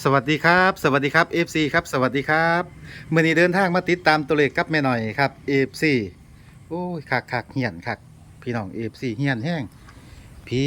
สวัสดีครับ สวัสดีครับ FC ครับสวัสดีครับเมื่อนี้เดินทางมาติดตามตัวเลขกับแม่หน่อยครับ FC โอ้ยคักคักเหียนคักพี่น้อง FC เหียนแห้งผี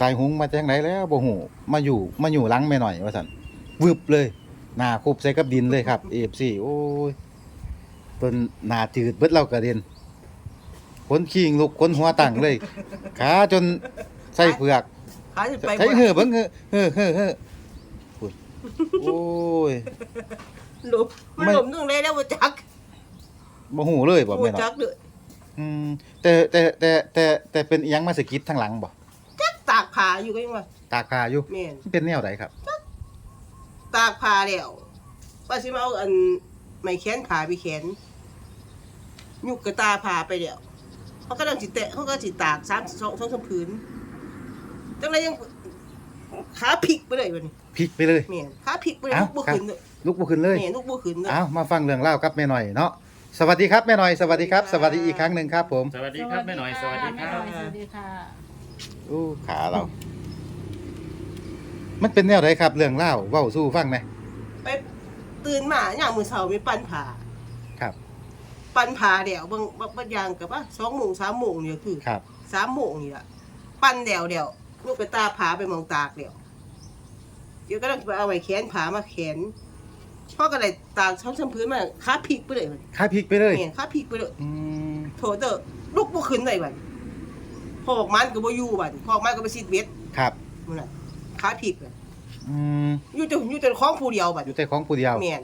ตายหุงมาจากไหนแล้วบ่หูมาอยู่มาอยู่หลังแม่หน่อยว่าซั่นวึบเลยหน้าคุบใส่กับดินเลยครับ FC โอ้ยเพิ่นหน้าจืดเบิดเรากระเด็นคนขี้งลุกคนหัวตั้งเลยขาจนใส่เผือกขาจะไปใช้เหือเบิ่งเหือเหือเหือเหือพูด โอ้ย หลุมมันไม่ หลุมนึงเลยแล้วบ่จักบ่ฮู้เลยบ่บ่แม่นจัเนาะกเลยอืมแต่แต่แต่แต่แต่เป็นอิหยังมาสะกิดทางหลังบ่จักตากผ้าอยู่ก็ยังว่าตากผ้าอยู่แม่นมันเป็นแนวใดครับ ตากผ้าแล้วว่าสิมาเอาอันไม้แขนขาไปแขนยุกกระตาผ้าไปแล้วเขาก็ดังสิแตะเขาก็สิตาก3 2 2 3ผืนจังไดยังขาพลิกไปเลยบัดนี้ พลิกไปเลย แม่นขาพลิกไปเลยเอ้าลุกบ่ขึ้นเลยลุกบ่ขึ้นเลย แม่นลุกบ่ขึ้นเลย เอ้ามาฟังเรื่องเล่าวกับแม่หน่อยเนาะสวัสดีครับแม่หน่อยสวัสดีครับ สวัสดีอีกครั้งหนึ่งครับผมสวัสดีครับแม่หน่อยสวัสดีครับแม่หน่อยสวัสดีค่ะโอ้ขาเรา มันเป็นแนวใดครับ เรื่องเล่าวเว้าสู้ฟังไหม ไปตื่นมายามมื้อเช้ามีปั้นผ้าครับ ปั้นผ้าแล้วเบิ่งบางบางอย่างก็ว่า2โมง3โมงนี่ก็คือครับ สามโมงนี่ละปั้นเดี่ยวเดี่ยวลูกไปตาผาไปมองตากเดี่ยว เดี๋ยวก็ต้องไปเอาไว้แขนผามาแขนพ่อก็เลยตากช้อนช้ำพื้นมาขาพลิกไปเลยมันขาพลิกไปเลยเนี่ยขาพลิกไปเลยอืมโถเตอลูกบ่ขึ้นเลยบัดพ่อบอกมันก็บ่อยู่บัดพ่อบอกมันก็ไปซิดเวทครับมันน่ะขาพลิกเลยอืมอยู่แต่อยู่แต่ของผู้เดียวบัดอยู่แต่ของผู้เดียวแม่น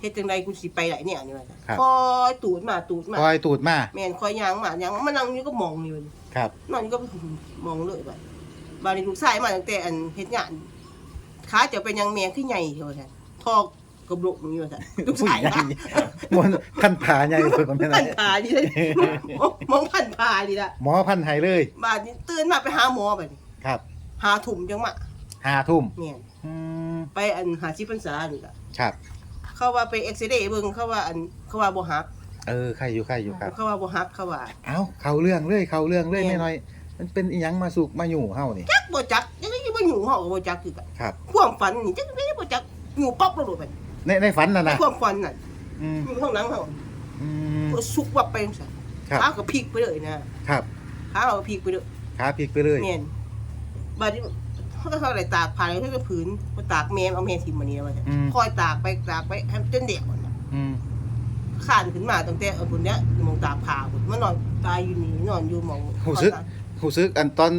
เฮ็ดจังไดกูสิไปไหนเนี่ยนี่ว่าครับคอยตูดมาตูดมาคอยตูดมาแม่นคอยย่างมาย่างมามันนั่งอยู่ก็มองอยู่ครับนอนก็มองเลยแบบบานี้ลูกชายมาตั้งแต่อันเฮ็ดงาน ขาจะเป็นหยังแมงขึ้นใหญ่เท่านั้นทอกกระโหลกนี่ว่าซั่นลูกชายนะมันพันผาใหญ่สุดของแม่หน่พัอนยผาดีเลยมองพันผาดีละหมอพันไห้เลยบาดนี้ตื่นมาไปหาหมอบัดนี้ครับหาถุ่มจังมาห้าทุ่มแม่นอืมไปอันหาชิพรรษานี่ล่ะครับ เขาว่าไปเอ็กซเรย์เบิ่งเขาว่าอันเขาว่าบ่ฮักเออใครอยู่ใครอยู่ครับ เขาว่าบ่ฮักเขาว่า เอ้า เข้าเรื่องเลยเข้าเรื่องเลยแม่แม่น้อย มันเป็นอีหยังมาสุกมาอยู่เฮานี่ จักบ่จักยังไงบ่ อยู่เฮาก็บ่จักคือกันครับ ความฝันนี่จักไม่บ่จักอยู่ป๊อกแล้วโดดไปในในฝันน่ะในนะความฝันน่ะอืมอยู่ข้างหลังเฮาอืมก็สุกวับไปจังซั่นครับขาก็พลิกไปเลยนะครับขาก็พลิกไปเลยขาพลิกไปเลยแม่นบาดนี้เขาก็เขาอะไรตากผ่านเขาก็ผืนมาตากแม่เอาแม่ทิมมานี่ว่าซั่นอืมคอยตากไปตากไปให้จนเด็กอะนะอืมข้านขึ้นมาตั้งแต่เออพุ่นเนี้ยมองตากผ่าพุ่นมานอนตายอยู่นี่นอนอยู่หมองหูซึกหูซึกอันตอน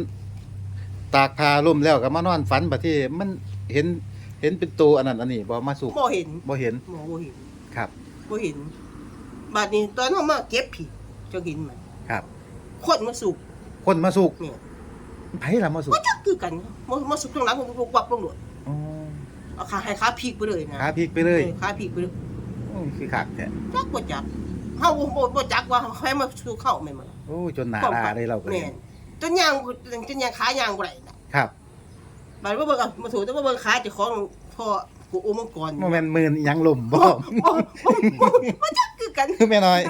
ตากผ้าล่มแล้วก็มานอนฝันบัดที่มันเห็นเห็นเป็นตัวอันนั้นอันนี้บ่มาสุกบ่เห็นบ่เห็นหมอบ่เห็นครับบ่เห็นบาดนี้ตอนเขามาเก็บผิดเจะกินมันครับ คนมาสุกคนมาสุกเนี่ยไผล่ะมาสุกก็จักคือกันมามาสุกข้างหลังมันก็วับลงโดดอ๋อเอาขาให้ขาพลิกไปเลยนะขาพลิกไปเลยออขาพลิกไปเลยโอ้ยคือคักแท้จักบ่จักเฮาบ่บ่บ่จักว่าใครมาสู่เข้าแม่นบ่ล่ะโอ้ยจนหนาลาเลยเราก็แม่น จนยางจนยางขายางบ่ได้น่ะครับ บาดว่าเบิ่งเอามาถูแต่ว่าเบิ่งขาเจ้าของพ่อกูโอมังกรบ่แม่นหมื่นอีหยังล่มบ่บ่จักคือกันคือแม่น้อย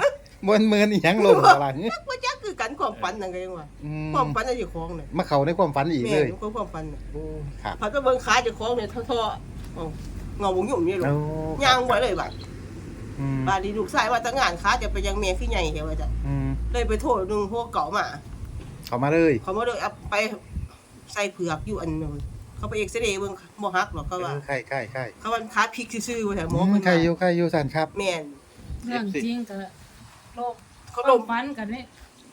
บ่แม่นหมื่นอีหยังล่มบ่ล่ะบ่จักคือกันความฝันนั่นก็ยังว่าอืมความฝันเจ้าของน่ะมาเข้าในความฝันอีกแม่เลยนความฝันน่ะโอ้ครับพาไปเบิ่งขาเจ้าของเนี่ยท่อๆเอาเงาบ่ยุ่งนี่หรโอ้อกย่างบ่เลยบาดอืมบาดนี้ลูกชายว่าแต่งานขาจะไปยังแม่คือใหญ่แท้ว่าจ้ะอืมเลยไปโทษนึงพวกเก่ามา เข้ามาเลย เขามาเลยเอาไปใส่เผือกอยู่อันนึงเขาไปเอ็กซเรย์เบิ่งบ่ฮักหรอกเขาว่าเออใช่ใช่ใช่เขาว่าขาพลิกซื่อๆว่าแต่หมออืมเพิ่นใครว่าอยู่ใครอยู่สันครับ แม่นเรื่องจริงกับโลมเขาลมฟันกันนี่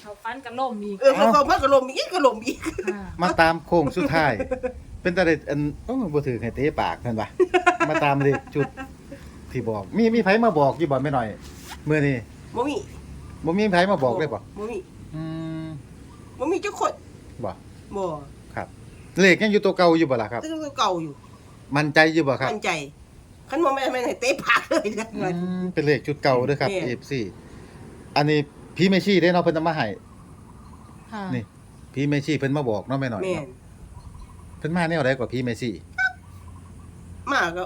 เขาฟันกันล่มอีกเออเขาเขาพักก็ลมอีกก็ลมอีกค่ะมาตามโค้งสุดท้าย เป็นตาเด็ดอันโอ้บ่ถือให้เตะปากนั่นวะมาตามเลขจุดที่บอก มีมีไผมาบอกอยู่บ่แม่น้อย มื้อนี้บ่มีบ่มีไผมาบอกเลยบ่บ่มีอืม บ่มีเจ้าคนบ่บ่ครับเลขยังอยู่ตัวเก่าอยู่บ่ล่ะครับแต่ตัวเก่าอยู่ มั่นใจอยู่บ่ครับมั่นใจคันบ่แม่นแม่นให้เตะปากเลยนะอืมเป็นเลขจุดเก่าเด้อครับแม่ FC อันนี้พี่เมชี่ได้เนาะเพิ่นเอามาให้ค่ะนี่ พี่เมชี่เพิ่นมาบอกเนาะแม่น้อยแม่นเนาะเพิ่นมาแนวใดกว่าพี่เมชี่มาก็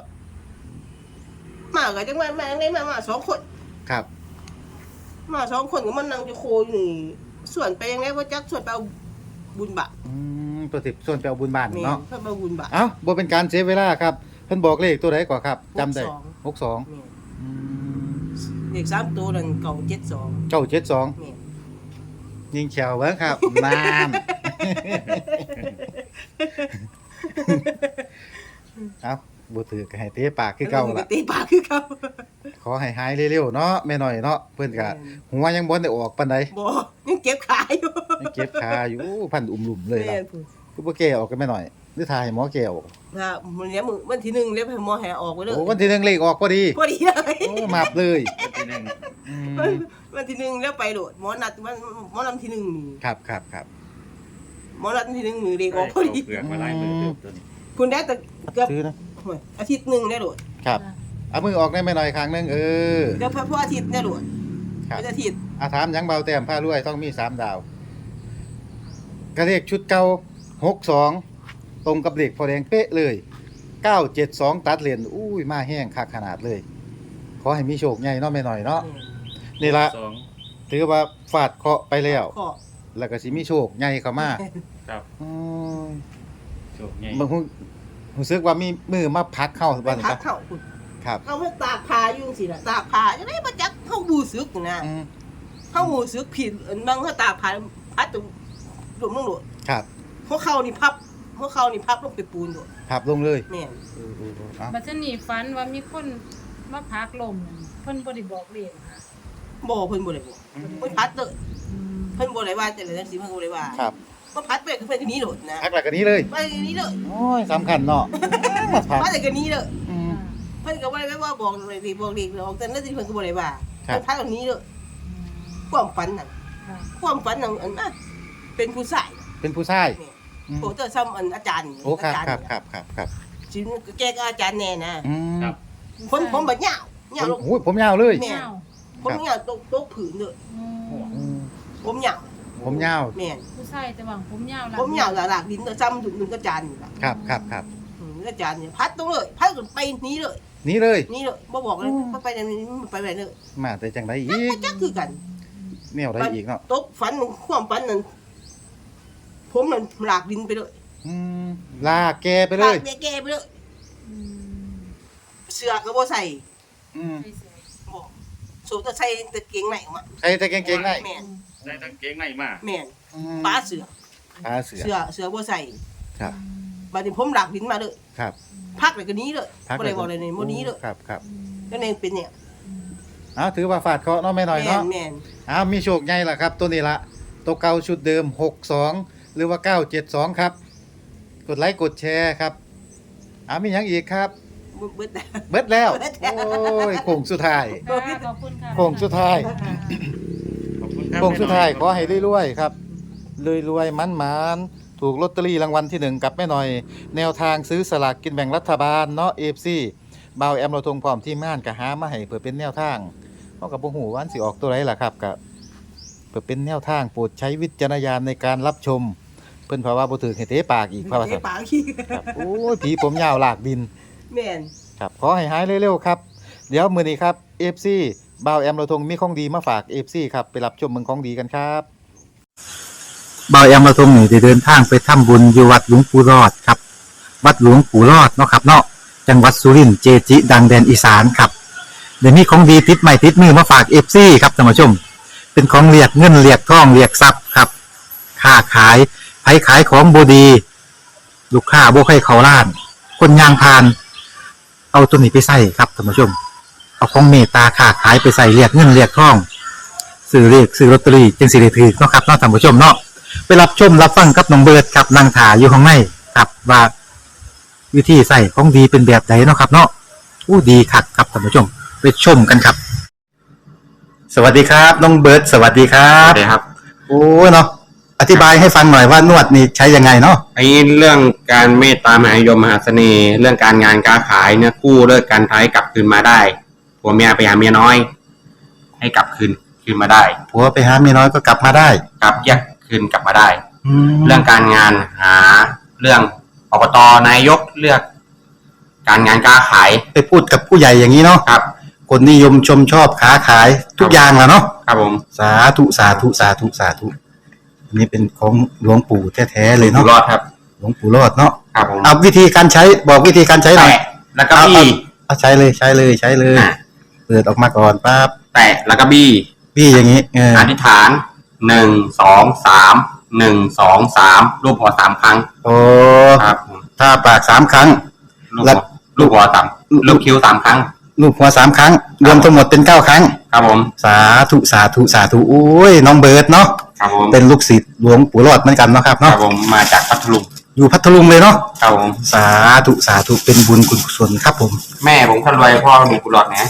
มาก็จังว่าแม่งได้มามาสองคน ครับ มาสองคนก็มันนั่งจะโคอยู่นี่ ส่วนไปยังไงบ่จักส่วนไปเอาบุญบาปอืมตัวสิบส่วนไปเอาบุญบ้านแม่นเนาะเพิ่นไปเอาบุญบาปเอ้าบ่เป็นการเสียเวลาครับพิ่นบอกเลขตัวไหนก่อนครับจำได้หกสอง62แม่นอืมเลขสามตัวนั่นเก่าเจ็ดสองเจ้าเจ็ดสองแม่นยิงแขวเบิ้งครับนานเอา บ่ถือก็ให้เตะปากคือเก่าล่ะตีปากคือเก่าขอให้หายเร็วๆเนาะแม่น้อยเนาะเพิ่นก็หัวยังบ่ได้ออกปานใดบ่ยังเก็บขาอยู่ยังเก็บคาอยู่พันอุ้มลุ่มเลยล่ะแม่นพูดคือบ่แก้ออกกันแม่น้อยหรือทายหมอแก้ออกถ้ามันเนี้ยมือวันที่หนึ่งเรียกให้หมอแห่ออกไว้เลยโอ้วันที่หนึ่งเลขออกพอดีพอดีเลยโอ้มาบเลยทีหนึ่งอืมวันที่หนึ่งแล้วไปโหลดหมอนัดวันหมอนัดที่หนึ่งนี่ครับครับครับหมอนัดที่หนึ่งมือเด็กออกพอดีเปลือกมาไล่มือเติมตัวนี้คุณได้แต่เกือบซื้อนะ โอ้ยอาทิตย์หนึ่งได้โหลดครับ เอามือออกได้แม่น้อยครั้งหนึงเออ เดี๋ยวพอพออาทิตย์ได้โหลดครับ เป็นอาทิตย์อาถามหยังเบาแต้มผ้ารวยต้องมีสามดาวกระเลขชุดเก่าหกสองตรงกับเลขพอแดงเป๊ะเลยเก้าเจ็ดสองตัดเหรียญอุ้ยมาแห้งคักขนาดเลย ขอให้มีโชคใหญ่เนาะแม่หน่อยเนาะนี่ละสองถือว่าฟาดเคราะห์ไปแล้วข้อแล้วก็สิมีโชคใหญ่เข้ามาครับ อืมโชคใหญ่ บางคน รู้สึกว่ามีมือมาพักเข้าไปบ้านนี่พัคกรับเข้าคุณครับ เขาให้ตากผ้าอยู่สิล่ะตากผ้าจะได้มาจักเข้าบูซึกนะอืมเข้าบูซึกผิดอันบางเขาตากผ้าพัดตรงหลุมลงโดดครับพวกเขานี่พับพวกเขานี่พับลงไปปูนโดดพับลงเลยแม่นเออเออเออเอาบัดนี้ฝันว่ามีคนมาพักลมนั่นเพิ่นบ่ได้บอกเลขค่ะบ่เพิ่นบ่ได้บอกเพิ่นพัดเด้ออืมเพิ่นบ่ได้ว่าแต่ละจังซี่เพิ่นบ่ได้ว่า ครับ เพิ่นพัดไปคือเพิ่นก็หนี้โดดนะพักหลักกันนี้เลย ไปก็หนี้เลยโอ้ยสำคัญเนาะมาพักมาแต่ก็หนี้เลยอืม เพิ่นก็บ่ได้ว่าบอกเลยสิบอกเด็กบอกแต่ละสิเพิ่นก็บ่ได้ว่าครับ เพิ่นพัดตรงนี้เลยความฝันน่ะค่ะ ความฝันน่ะอันน่ะเป็นผู้ชายเป็นผู้ชายนี่อืมโอ้แต่ซ้ำอันอาจารย์โอ้ครับอาจารย์ครับครับครับครับสิแกก็อาจารย์แน่นะอืมครับ คนผมบ่ยาวยาวลง โอ้ยผมยาวเลย แม่เจ้าผมยาวตกตกผืนเลยอืม อืมผมยาว ผมยาวแม่นผู้ชายแต่ว่าผมยาวล่ะผมยาวหลากดินก็ซ้ำถึงนึงก็อาจารย์นี่ล่ะครับครับครับอืมอาจารย์เนี่ยพัดตรงเลยพัดจนไปหนี้เลยนี่เลย นี่เลยบ่บอกเลยอืมว่าไปไหนไปไหนเลยมาแต่จังไดอีกจักคือกันแนวใดอีกเนาะตกฝันความฝันนั้นผมนั่นหลากดินไปเลยอืมลากแกไปเลยหากแก่ๆไปเลย อืมเสื้อก็บ่ใส่อืมใส่เสื้อบ่สูทแต่ใส่แต่เกงในออกมาใครแต่เก่งๆได้ แม่น ใส่ตั้งเกงในมาแม่นอืมป้าเสื้อขาเสือเสื้อเสื้อบ่ใส่ครับ บัดนี้ผมหลากดินมาเลยครับพักเลยก็หนี้เลยพักบ่ได้บอกเลยนี่บ่หนี้เลยครับครับก็เองเป็นเนี่ยเอาถือว่าฟาดเคราะห์เนาะแม่หน่อยแม่เนาะนแม่นเอามีโชคใหญ่ล่ะครับ ตัวนี้ละตัวเก่าชุดเดิม 62 หรือว่า 972 ครับ กดไลค์กดแชร์ครับเอามีหยังอีกครับบึ้บึ้ดเบิดแล้ว เบิดแล้ว โอ้ยโค้งสุดท้าย ค่ะขอบคุณค่ะ โค้งสุดท้าย ค่ะขอบคุณครับ โค้งสุดท้ายแม่ขอให้รวยๆครับรวยๆมันๆถูกลอตเตอรี่รางวัลที่หนึ่งกับแม่หน่อย แนวทางซื้อสลากกินแบ่งรัฐบาลเนาะ FC บ่าวแอมเราทงพร้อมทีมงานก็หามาให้เพื่อเป็นแนวทางเฮาก็บ่ฮู้ว่าอันสิออกตัวไหนล่ะครับก็เพื่อเป็นแนวทางโปรดใช้วิจารณญาณในการรับชม เพิ่นภาวาบ่ถือให้เตะปากอีกภาวาเทปากขี้ครับโอ้ยผีผมยาวลากดินแม่นครับขอให้หายเร็วๆครับ เดี๋ยวมื้อนี้ครับ FC บ่าวแอมเราทงมีของดีมาฝาก FC ครับ ไปรับชมเมืองของดีกันครับบ่าวแอมเราทงนี่ได้เดินทางไปทำบุญอยู่วัดหลวงปู่รอดครับ วัดหลวงปู่รอดเนาะครับเนาะจังหวัดสุรินทร์เจจิ ดังแดนอีสานครับเดี๋ยวนี้ของดีติดใหม่ติดมือมาฝาก FC ครับท่านผู้ชม เป็นของเรียกเงินเรียกทองเรียกทรัพย์ครับค้าขายไผขายของบดี ลูกค้าบ่ให้เขาล้าน คนยางพาน เอาตัวนี้ไปใส่ครับท่านผู้ชม เอาของเมตตาค้าขายไปใส่เรียกเงินเรียกทองซื้อเรียกซื้อลอตเตอรี่จึงสิได้ถือเนาะครับเนาะท่านผู้ชมเนาะไปรับชมรับฟังกับน้องเบิร์ดครับนางถาอยู่ข้างในครับว่าวิธีใส่ของดีเป็นแบบไหนเนาะครับเนาะอู้ดีคักครับท่านผู้ชมไปชมกันครับ สวัสดีครับ น้องเบิร์ดสวัสดีครัครับบครับโอ้เนาะอธิบายให้ฟังหน่อยว่านวดนี่ใช้ยังไงเนาะไอ้เรื่องการเมตตามหานิยมมหาเสน่ห์ เรื่องการงานการขายเนี่ยกู้เลิกการท้ายกลับคืนมาได้ ผัวเมียไปหาเมียน้อย ให้กลับคืนคืนมาได้ผัวไปหาเมียน้อยก็กลับมาได้กลับแยกคืนกลับมาได้แล้เรื่วองการงานหาเรื่องอบตนายกเลือก การงานการขายไปพูดกับผู้ใหญ่อย่างนี้เนาะครับ คนนิยมชมชอบค้าขายทุกอย่างแหล้วเนาะครับผมสาธุสาธุสาธุสาธุอันนี้เป็นของหลวงปู่แท้ๆเลยอยู่เนาะรอดครับหลวงปู่รอดเนาะครับผมเอาวิธีการใช้บอกวิธีการใช้หน่อย แตะแล้วก็บี้ เอาใช้เลยใช้เลยใช้เลย อะ เปิดออกมาก่อนปั๊บแตะแล้วก็บี้พี่อย่างนี้เอออธิษฐานหนึ่งสองสามหนึ่งสองสามรูปหัวสามครั้งโอ้ครับผมถ้าปากสามครั้ง ลูกแล้หัวว ลูกหัวสามลูกคิ้วสามครั้ง ลูกหัวสามครั้ง รวมทั้งหมดเป็นเก้าครั้ง ครับผมสาธุสาธุสาธุโอ้ยน้องเบิร์ดเนาะครับผมเป็นลูกศิษย์หลวงปู่รอดเหมือนกันเนาะครับครับเนาะผมมาจากพัทลุงอยู่พัทลุงเลยเนาะครับผมสาธุสาธุเป็นบุญคุณกุศลครับผม แม่ผมคนรวยพ่อมีกุหลาบนะ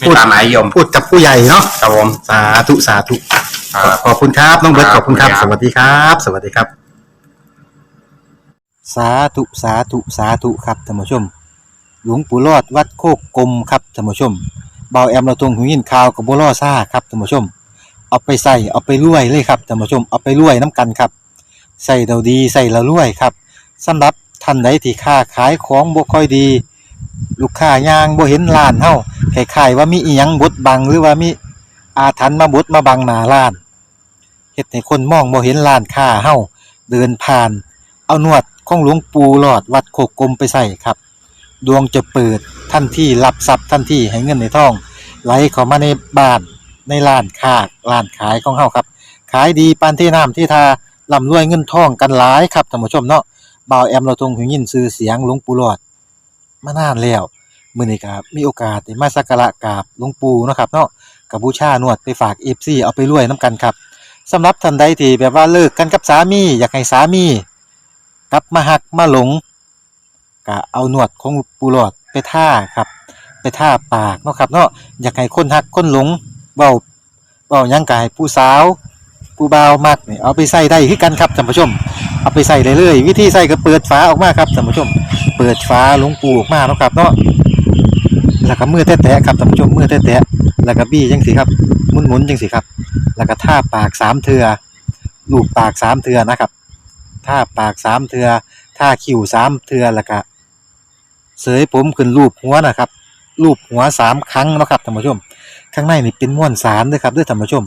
สวิไม่ตามหมายยมพูดกับผู้ใหญ่เนาะครับผมสาธุสาธุครับ ขอบคุณครับน้องเบิร์ตคขรับอบคุณครับขอบสคุณครับวัสดีครับ สวัสดีครับ สาธุสาธุสาธุครับท่านผู้ชม หลวงปู่รอดวัดโคกกลมครับท่านผู้ชมเบาแอมเราตรงหูยินข่าวกับบัวล่อซ่าครับท่านผู้ชม เอาไปใส่เอาไปรวยเลยครับท่านผู้ชมเอาไปรวยน้ำกันครับใส่เราดีใส่เรารวยครับสำหรับท่านใดที่ค้าขายของบ่ค่อยดี ลูกค้ายางบ่เห็นร้านเฮาคล้ายๆว่ามีอีหยังบดบังหรือว่ามีอาถรรพ์มาบดมาบังหน้าร้านเฮ็ดให้คนมองบ่เห็นร้านค้าเฮาเดินผ่าน เอานวดของหลวงปู่หลอดวัดโคกกลมไปใส่ครับ ดวงจะเปิดทันที่รับทรัพย์ทันที่ให้เงินในท้อง ไหลเข้ามาในบ้านในร้านค้าร้านขายของเฮาครับ ขายดีปานที่น้ำที่ทาร่ำรวยเงินทองกันหลายครับท่านผู้ชมเนาะบ่าวแอมเราทรงหูยินชื่อเสียงหลวงปู่หลอด มานานแล้วมื้อนี้ก็มีโอกาสได้มาสักการะกราบหลวงปู่เนาะครับเนาะกับบูชานวดไปฝาก FC เอาไปรวยนํกันครับสำหรับท่านใดที่แบบว่าเลิกกันกับสามี อยากให้สามีกลับมาหักมาหลงก็เอาหนวดของปูหลอดไปท่าครับ ไปท่าปากเนาะครับเนาะอยากให้คนหักคนหลงเบาเบายังกายผู้สาว ผู้บ่าวมักนี่เอาไปใส่ได้คือกันครับท่านผู้ชม เอาไปใส่เลยเลยวิธีใส่ก็เปิดฝาออกมาครับท่านผู้ชม เปิดฝาหลวงปูออกมาเนาะครับเนาะแล้วก็มือแตะๆครับท่านผู้ชมมือแตะๆแล้วก็บี้จังสิครับหมุนๆจังสิครับ แล้วก็ท่าปากสามเทือลูบปากสามเทือนะครับท่าปากสามเทือท่าคิ้วสามเทือแล้วก็เสยผมขึ้นรูปหัวนะครับรูปหัวสามครั้งนะครับท่านผู้ชม ข้างในนี่เป็นม้วนสารด้วยครับด้วยท่านผู้ชม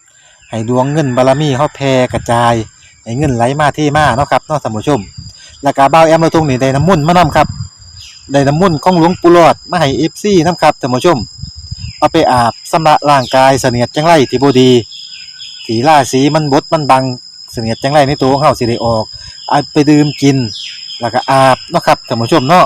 ให้ดวงเงินบารมีเขาแผ่กระจายให้เงินไหลมาที่มาเนาะครับเนาะท่านผู้ชม แล้วก็เบาแอมเราทุงนี่ได้น้ำมุ่นมานํครับได้น้ำมุ่นของหลวงปู่หลอดมาให้เอฟซีนํครับท่านผู้ชม เอาไปอาบสำระร่างกายเสนียดจังไรที่บดีสีล่าสีมันบดมันบังเสนียดจังไรในตัวของเฮาสิได้ออกเอาไปดื่มกิน แล้วก็อาบเนาะครับท่านผู้ชมเนาะ